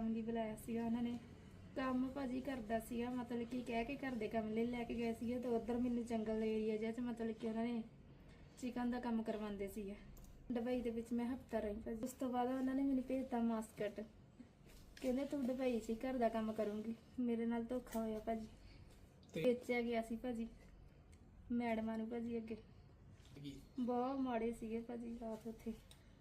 ਕੰਮ ਲਈ ਬੁਲਾਇਆ ਸੀਗਾ ਉਹਨਾਂ ਨੇ। ਕੰਮ ਭਾਜੀ ਕਰਦਾ ਸੀਗਾ ਮਤਲਬ ਕਿ ਕਹਿ ਕੇ ਘਰ ਦੇ ਕੰਮ ਲਈ ਲੈ ਕੇ ਗਏ ਸੀਗੇ ਤੇ ਉਧਰ ਮੈਨੂੰ ਜੰਗਲ ਏਰੀਆ ਜਿਹਾ ਚ ਮਤਲਬ ਕਿ ਉਹਨਾਂ ਨੇ ਚਿਕਨ ਦਾ ਕੰਮ ਕਰਵਾਉਂਦੇ ਸੀਗੇ। ਦੁਬਈ ਦੇ ਵਿੱਚ ਮੈਂ ਹਫਤਾ ਰਹੀ ਭਾਜੀ। ਉਸ ਤੋਂ ਬਾਅਦ ਉਹਨਾਂ ਨੇ ਮੈਨੂੰ ਭੇਜਤਾ ਮਾਸਕਟ। ਕਹਿੰਦੇ ਤੂੰ ਦੁਬਈ 'ਚ ਹੀ ਘਰ ਦਾ ਕੰਮ ਕਰੂੰਗੀ। ਮੇਰੇ ਨਾਲ ਧੋਖਾ ਹੋਇਆ ਭਾਜੀ। ਤੇ ਵੇਚਿਆ ਗਿਆ ਸੀ ਭਾਜੀ। ਮੈਡਮਾਂ ਨੂੰ ਭਾਜੀ ਅੱਗੇ। ਬਹੁਤ ਮਾੜੇ ਸੀਗੇ ਭਾਜੀ ਰਾਤ ਉੱਥੇ।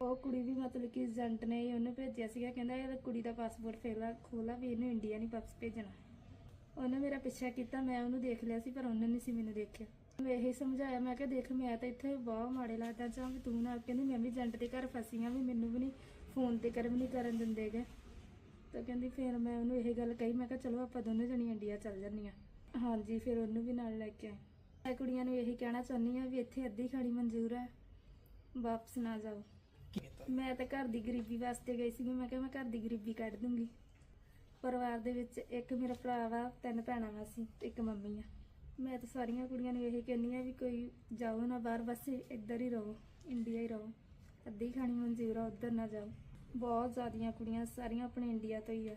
ਉਹ ਕੁੜੀ ਵੀ ਮਤਲਬ ਕਿ ਏਜੰਟ ਨੇ ਹੀ ਉਹਨੂੰ ਭੇਜਿਆ ਸੀਗਾ, ਕਹਿੰਦਾ ਇਹ ਕੁੜੀ ਦਾ ਪਾਸਪੋਰਟ ਫੇਲਾ ਖੋਲਾ ਵੀ ਇਹਨੂੰ ਇੰਡੀਆ ਨਹੀਂ ਵਾਪਸ ਭੇਜਣਾ। ਉਹਨੇ ਮੇਰਾ ਪਿੱਛਾ ਕੀਤਾ, ਮੈਂ ਉਹਨੂੰ ਦੇਖ ਲਿਆ ਸੀ, ਪਰ ਉਹਨੇ ਨਹੀਂ ਸੀ ਮੈਨੂੰ ਦੇਖਿਆ। ਮੈਂ ਇਹੀ ਸਮਝਾਇਆ, ਮੈਂ ਕਿਹਾ ਦੇਖ, ਮੈਂ ਤਾਂ ਇੱਥੇ ਬਹੁਤ ਮਾੜੇ ਲੱਗਦਾ ਚਾਹ ਵੀ ਤੂੰ ਨਾ ਕਹਿੰਦੀ, ਮੈਂ ਵੀ ਏਜੰਟ ਦੇ ਘਰ ਫਸੀ ਆ, ਵੀ ਮੈਨੂੰ ਵੀ ਨਹੀਂ ਫੋਨ ਤੇ ਕਰ ਵੀ ਨਹੀਂ ਕਰਨ ਦਿੰਦੇਗੇ ਤਾਂ ਕਹਿੰਦੀ ਫਿਰ ਮੈਂ ਉਹਨੂੰ ਇਹ ਗੱਲ ਕਹੀ, ਮੈਂ ਕਿਹਾ ਚਲੋ ਆਪਾਂ ਦੋਨੋਂ ਜਣੀ ਇੰਡੀਆ ਚੱਲ ਜਾਂਦੀਆਂ ਹਾਂਜੀ, ਫਿਰ ਉਹਨੂੰ ਵੀ ਨਾਲ ਲੈ ਕੇ ਆਏ। ਮੈਂ ਕੁੜੀਆਂ ਨੂੰ ਇਹੀ ਕਹਿਣਾ ਚਾਹੁੰਦੀ ਆ ਵੀ ਇੱਥੇ ਅੱਧੀ ਖਾਣੀ ਮਨਜ਼ੂਰ ਹੈ ਵਾਪਸ ਨਾ ਜਾਓ। ਮੈਂ ਤਾਂ ਘਰ ਦੀ ਗਰੀਬੀ ਵਾਸਤੇ ਗਈ ਸੀ ਮੈਂ ਕਿਹਾ ਮੈਂ ਘਰ ਦੀ ਗਰੀਬੀ ਕੱਢ ਦੂੰਗੀ। ਪਰਿਵਾਰ ਦੇ ਵਿੱਚ ਇੱਕ ਮੇਰਾ ਭਰਾ ਵਾ, ਤਿੰਨ ਭੈਣਾਂ ਵਾ ਸੀ ਤੇ ਇੱਕ ਮੰਮੀ ਆ। ਮੈਂ ਤਾਂ ਸਾਰੀਆਂ ਕੁੜੀਆਂ ਨੂੰ ਇਹ ਕਹਿੰਦੀ ਆ ਵੀ ਕੋਈ ਜਾਓ ਨਾ ਬਾਹਰ, ਬਸ ਇੱਧਰ ਹੀ ਰਹੋ, ਇੰਡੀਆ ਹੀ ਰਹੋ। ਅੱਧੀ ਖਾਣੀ ਮਨਜ਼ੂਰ ਆ, ਉੱਧਰ ਨਾ ਜਾਓ। ਬਹੁਤ ਜ਼ਿਆਦੀਆਂ ਕੁੜੀਆਂ, ਸਾਰੀਆਂ ਆਪਣੇ ਇੰਡੀਆ ਤੋਂ ਹੀ ਆ।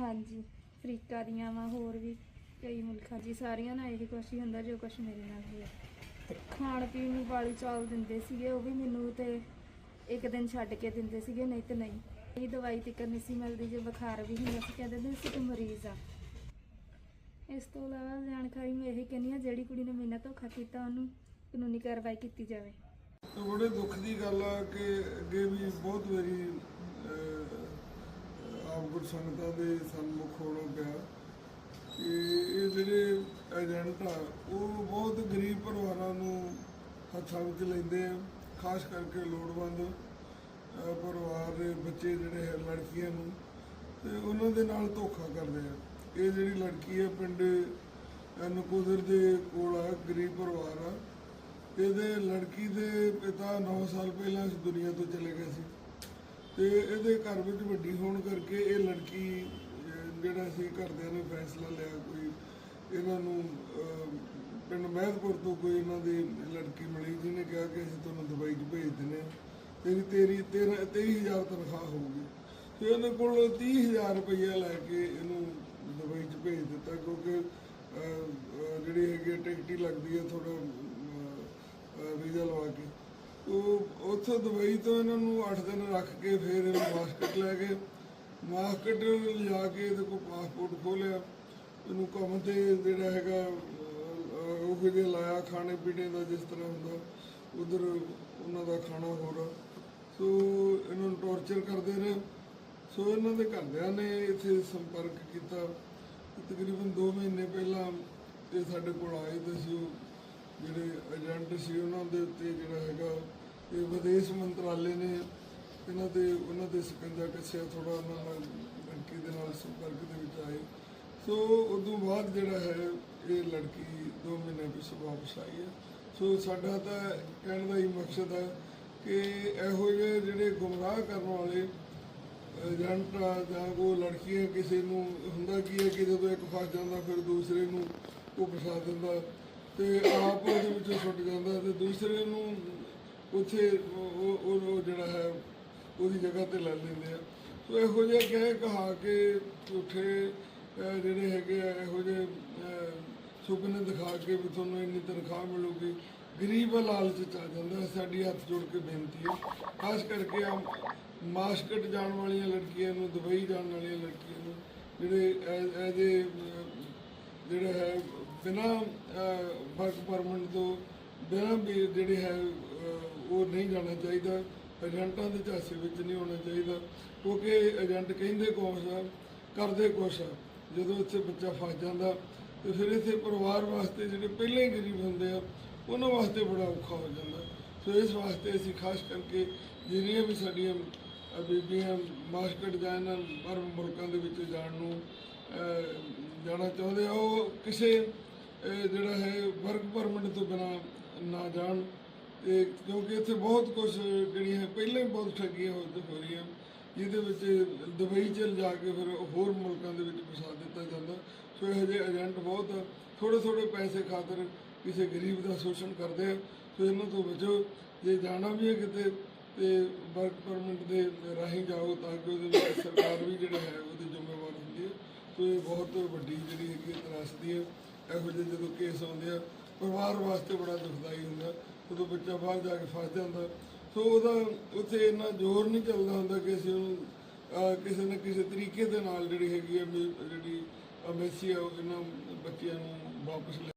ਹਾਂਜੀ, ਅਫਰੀਕਾ ਦੀਆਂ ਵਾ, ਹੋਰ ਵੀ ਕਈ ਮੁਲਕਾਂ ਜੀ, ਸਾਰੀਆਂ ਨਾਲ ਇਹ ਕੁਛ ਹੀ ਹੁੰਦਾ ਜੋ ਕੁਛ ਮੇਰੇ ਨਾਲ ਹੋਇਆ। ਤੇ ਖਾਣ ਪੀਣ ਨੂੰ ਵਾਲੀ ਚਾਵਲ ਦਿੰਦੇ ਸੀਗੇ, ਉਹ ਵੀ ਮੈਨੂੰ ਤੇ ਇੱਕ ਦਿਨ ਛੱਡ ਕੇ ਦਿੰਦੇ ਸੀਗੇ ਨਹੀਂ ਤੇ ਨਹੀਂ। ਇਹ ਦਵਾਈ ਤੇ ਨਹੀਂ ਸੀ ਮਿਲਦੀ ਜੇ ਬੁਖਾਰ ਵੀ ਹੁੰਦਾ ਸੀ ਕਹਿੰਦੇ ਨੇ ਸੀ ਤੂੰ ਮਰੀਜ਼ ਆ। ਇਸ ਤੋਂ ਇਲਾਵਾ ਜਾਣਕਾਰੀ ਮੈਂ ਇਹ ਕਹਿੰਦੀ ਆ ਜਿਹੜੀ ਕੁੜੀ ਨੇ ਮੇਰੇ ਧੋਖਾ ਕੀਤਾ ਉਹਨੂੰ ਕਾਨੂੰਨੀ ਕਾਰਵਾਈ ਕੀਤੀ ਜਾਵੇ। ਬੜੇ ਦੁੱਖ ਦੀ ਗੱਲ ਆ ਕਿ ਅੱਗੇ ਵੀ ਬਹੁਤ ਵਾਰੀ ਅਹ, ਆਪ ਗੁਰ ਸੰਗਤਾਂ ਦੇ ਸਨਮੁਖ ਹੋਣਾ ਪਿਆ। ਕਿ ਇਹ ਜਿਹੜੇ ਏਜੰਟ ਆ ਉਹ ਬਹੁਤ ਗਰੀਬ ਪਰਿਵਾਰਾਂ ਨੂੰ ਹੱਥਾਂ ਵਿੱਚ ਲੈਂਦੇ ਆ। ਖਾਸ ਕਰਕੇ ਲੋੜਵੰਦ ਪਰਿਵਾਰ ਦੇ ਬੱਚੇ ਜਿਹੜੇ ਹੈ ਲੜਕੀਆਂ ਨੂੰ ਤੇ ਉਹਨਾਂ ਦੇ ਨਾਲ ਧੋਖਾ ਕਰਦੇ ਆ। ਇਹ ਜਿਹੜੀ ਲੜਕੀ ਹੈ ਪਿੰਡ ਅਹ, ਨਕੋਦਰ ਦੇ ਕੋਲ ਆ ਗਰੀਬ ਪਰਿਵਾਰ ਆ। ਇਹਦੇ ਲੜਕੀ ਦੇ ਪਿਤਾ 9 ਸਾਲ ਪਹਿਲਾਂ ਇਸ ਦੁਨੀਆ ਤੋਂ ਚਲੇ ਗਏ ਸੀ। ਤੇ ਇਹਦੇ ਘਰ ਵਿੱਚ ਵੱਡੀ ਹੋਣ ਕਰਕੇ ਇਹ ਲੜਕੀ ਜਿਹੜਾ ਸੀ ਘਰਦਿਆਂ ਨੇ ਫੈਸਲਾ ਲਿਆ ਕੋਈ ਇਹਨਾਂ ਨੂੰ ਪਿੰਡ ਮਹਿਦਪੁਰ ਤੋਂ ਕੋਈ ਇਹਨਾਂ ਦੀ ਲੜਕੀ ਮਿਲੀ, ਜਿਹਨੇ ਕਿਹਾ ਕਿ ਅਸੀਂ ਤੁਹਾਨੂੰ ਦੁਬਈ 'ਚ ਭੇਜ ਦਿੰਦੇ ਹਾਂ। ਤੇਰੀ ਤੇਰੀ 13 23000 ਤਨਖਾਹ ਹੋਊਗੀ। ਤੇ ਉਹਨੇ ਕੋਲ 30000 ਰੁਪਈਆ ਲੈ ਕੇ ਇਹਨੂੰ ਦੁਬਈ 'ਚ ਭੇਜ ਦਿੱਤਾ, ਕਿਉਂਕਿ ਜਿਹੜੀ ਹੈਗੀ ਆ ਟਿਕਟ ਲੱਗਦੀ ਹੈ ਥੋੜਾ ਵੀਜ਼ਾ ਲਵਾ ਕੇ। ਉਹ ਉੱਥੋਂ ਦੁਬਈ ਤੋਂ ਇਹਨਾਂ ਨੂੰ 8 ਦਿਨ ਰੱਖ ਕੇ ਫਿਰ ਇਹਨੂੰ ਮਾਸਕਟ ਲੈ ਗਏ। ਮਾਸਕਟ ਲਿਜਾ ਕੇ ਇਹਦੇ ਕੋਲ ਪਾਸਪੋਰਟ ਖੋਲਿਆ ਇਹਨੂੰ ਕੰਮ ਤੇ ਜਿਹੜਾ ਹੈਗਾ ਅਹ, ਅਹ, ਲਾਇਆ ਖਾਣੇ ਪੀਣੇ ਦਾ ਜਿਸ ਤਰ੍ਹਾਂ ਹੁੰਦਾ ਉਧਰ ਉਹਨਾਂ ਦਾ ਖਾਣਾ ਹੋਰ। ਆ। ਸੋ ਇਹਨਾਂ ਨੂੰ ਟੌਰਚਰ ਕਰਦੇ ਰਹੇ। ਸੋ ਇਹਨਾਂ ਦੇ ਘਰਦਿਆਂ ਨੇ ਇੱਥੇ ਸੰਪਰਕ ਕੀਤਾ। ਤਕਰੀਬਨ 2 ਮਹੀਨੇ ਪਹਿਲਾਂ ਇਹ ਸਾਡੇ ਕੋਲ ਆਏ ਤੇ ਸੀ ਉਹ ਜਿਹੜੇ ਏਜੰਟ ਸੀ ਉਹਨਾਂ ਦੇ ਉੱਤੇ ਜਿਹੜਾ ਹੈਗਾ ਇਹ ਵਿਦੇਸ਼ ਮੰਤਰਾਲੇ ਨੇ ਇਹਨਾਂ ਦੇ ਉਹਨਾਂ ਦੇ ਸਕੰਜਾ ਕੱਸਿਆ ਥੋੜਾ ਉਹਨਾਂ ਨਾਲ ਲੜਕੀ ਦੇ ਨਾਲ ਸੰਪਰਕ ਦੇ ਵਿੱਚ ਆਏ। ਸੋ ਉਦੋਂ ਬਾਅਦ ਜਿਹੜਾ ਹੈ, ਇਹ ਲੜਕੀ 2 ਮਹੀਨੇ ਪਿੱਛੇ ਵਾਪਸ ਆਈ ਹੈ। ਸੋ ਸਾਡਾ ਤਾਂ ਕਹਿਣ ਦਾ ਹੀ ਮਕਸਦ ਹੈ ਕਿ ਇਹੋ ਜਿਹੇ ਜਿਹੜੇ ਗੁੰਮਰਾਹ ਕਰਨ ਵਾਲੇ ਏਜੰਟ ਆ ਜਾਂ ਉਹ ਲੜਕੀਆਂ ਕਿਸੇ ਨੂੰ ਹੁੰਦਾ ਕੀ ਹੈ ਕਿ ਜਦੋਂ ਇੱਕ ਫਸ ਜਾਂਦਾ ਫਿਰ ਦੂਸਰੇ ਨੂੰ ਉਹ ਫਸਾ ਦਿੰਦਾ ਤੇ ਆਪ ਉਹਦੇ ਵਿੱਚੋਂ ਛੁੱਟ ਜਾਂਦਾ ਤੇ ਦੂਸਰੇ ਨੂੰ ਉੱਥੇ ਉਹ, ਉਹ- ਜਿਹੜਾ ਹੈ, ਉਹਦੀ ਜਗ੍ਹਾ ਤੇ ਲੈ ਲੈਂਦੇ ਆ। ਸੋ ਇਹੋ ਜਿਹਾ ਕਹਿ ਕਹਾ ਕੇ ਝੂਠੇ ਜਿਹੜੇ ਹੈਗੇ ਆ, ਇਹੋ ਜਿਹੇ ਸੁਪਨੇ ਦਿਖਾ ਕੇ ਵੀ ਤੁਹਾਨੂੰ ਇੰਨੀ ਤਨਖਾਹ ਮਿਲੂਗੀ। ਗਰੀਬ ਲਾਲਚ ਚ ਆ ਜਾਂਦਾ ਸਾਡੀ ਹੱਥ ਜੋੜ ਕੇ ਬੇਨਤੀ ਹੈ। ਖਾਸ ਕਰਕੇ ਆ ਮਾਸਕਟ ਜਾਣ ਵਾਲੀਆਂ ਲੜਕੀਆਂ ਨੂੰ, ਦੁਬਈ ਜਾਣ ਵਾਲੀਆਂ ਲੜਕੀਆਂ ਨੂੰ, ਜਿਹੜੇ ਐਜ਼ ਏ ਜਿਹੜਾ ਹੈ, ਬਿਨਾ ਵਰਕ ਪਰਮਿਟ ਤੋਂ, ਬਿਨਾ ਵੀ ਜਿਹੜੇ ਹੈ ਉਹ ਨਹੀਂ ਜਾਣਾ ਚਾਹੀਦਾ। ਏਜੰਟਾਂ ਦੇ ਝਾਸੇ ਵਿੱਚ ਨਹੀਂ ਹੋਣਾ ਚਾਹੀਦਾ। ਕਿਉਂਕਿ ਏਜੰਟ ਕਹਿੰਦੇ ਕੁਛ ਆ, ਕਰਦੇ ਕੁਛ ਆ। ਜਦੋਂ ਇੱਥੇ ਬੱਚਾ ਫਸ ਜਾਂਦਾ ਤੇ ਫਿਰ ਇੱਥੇ ਪਰਿਵਾਰ ਵਾਸਤੇ ਜਿਹੜੇ ਪਹਿਲਾਂ ਹੀ ਗਰੀਬ ਹੁੰਦੇ ਆ ਉਹਨਾਂ ਵਾਸਤੇ ਬੜਾ ਔਖਾ ਹੋ ਜਾਂਦਾ। ਸੋ ਇਸ ਵਾਸਤੇ ਅਸੀਂ ਖਾਸ ਕਰਕੇ ਜਿਹੜੀਆਂ ਵੀ ਸਾਡੀਆਂ ਅਹ, ਬੀਬੀਆਂ ਮਾਸਕਟ ਇਹਨਾਂ ਬਾਹਰ ਮੁਲਕਾਂ ਦੇ ਵਿੱਚ ਜਾਣ ਨੂੰ ਜਾਣਾ ਚਾਹੁੰਦੇ ਆ ਉਹ ਕਿਸੇ ਜਿਹੜਾ ਹੈ ਵਰਕ ਪਰਮਿਟ ਤੋਂ ਬਿਨਾ ਨਾ ਜਾਣ। ਤੇ ਕਿਉਂਕਿ ਇੱਥੇ ਬਹੁਤ ਕੁਝ ਜਿਹੜੀਆਂ ਪਹਿਲਾਂ ਹੀ ਬਹੁਤ ਠੱਗੀਆਂ ਹੋ ਰਹੀਆਂ। ਜਿਹਦੇ ਵਿੱਚ ਦੁਬਈ 'ਚ ਜਾ ਕੇ ਫਿਰ ਹੋਰ ਮੁਲਕਾਂ ਦੇ ਵਿੱਚ ਫਸਾ ਦਿੱਤਾ ਜਾਂਦਾ। ਸੋ ਇਹੋ ਜਿਹੇ ਏਜੰਟ ਬਹੁਤ ਥੋੜੇ ਥੋੜੇ ਪੈਸੇ ਖਾਤਰ ਕਿਸੇ ਗਰੀਬ ਦਾ ਸ਼ੋਸ਼ਣ ਕਰਦੇ ਆ। ਸੋ ਇਹਨਾਂ ਤੋਂ ਬਚੋ। ਜੇ ਜਾਣਾ ਵੀ ਹੈ ਕਿਤੇ ਤੇ ਵਰਕ ਪਰਮਿਟ ਦੇ ਰਾਹੀਂ ਜਾਓ ਤਾਂ ਕਿ ਉਹਦੇ ਵਿੱਚ ਸਰਕਾਰ ਵੀ ਜਿਹੜਾ ਹੈ ਉਹਦੀ ਜ਼ਿੰਮੇਵਾਰ ਹੁੰਦੀ ਹੈ। ਸੋ ਇਹ ਬਹੁਤ ਵੱਡੀ ਜਿਹੜੀ ਹੈਗੀ ਹੈ ਤਰਾਸਦੀ ਹੈ। ਇਹੋ ਜਿਹੇ ਜਦੋਂ ਕੇਸ ਆਉਂਦੇ ਆ, ਪਰਿਵਾਰ ਵਾਸਤੇ ਬੜਾ ਦੁਖਦਾਈ ਹੁੰਦਾ। ਉਦੋਂ ਬੱਚਾ ਬਾਹਰ ਜਾ ਕੇ ਫਸ ਜਾਂਦਾ ਸੋ ਉਹਦਾ ਉੱਥੇ ਇੰਨਾ ਜ਼ੋਰ ਨਹੀਂ ਚੱਲਦਾ ਹੁੰਦਾ ਕਿ ਅਸੀਂ ਉਹਨੂੰ ਕਿਸੇ ਨਾ ਕਿਸੇ ਤਰੀਕੇ ਦੇ ਨਾਲ ਜਿਹੜੀ ਹੈਗੀ ਹੈ ਜਿਹੜੀ ਅਮੇਸੀ ਆ, ਉਹ ਇਹਨਾਂ ਬੱਚਿਆਂ ਨੂੰ ਵਾਪਸ ਲੈ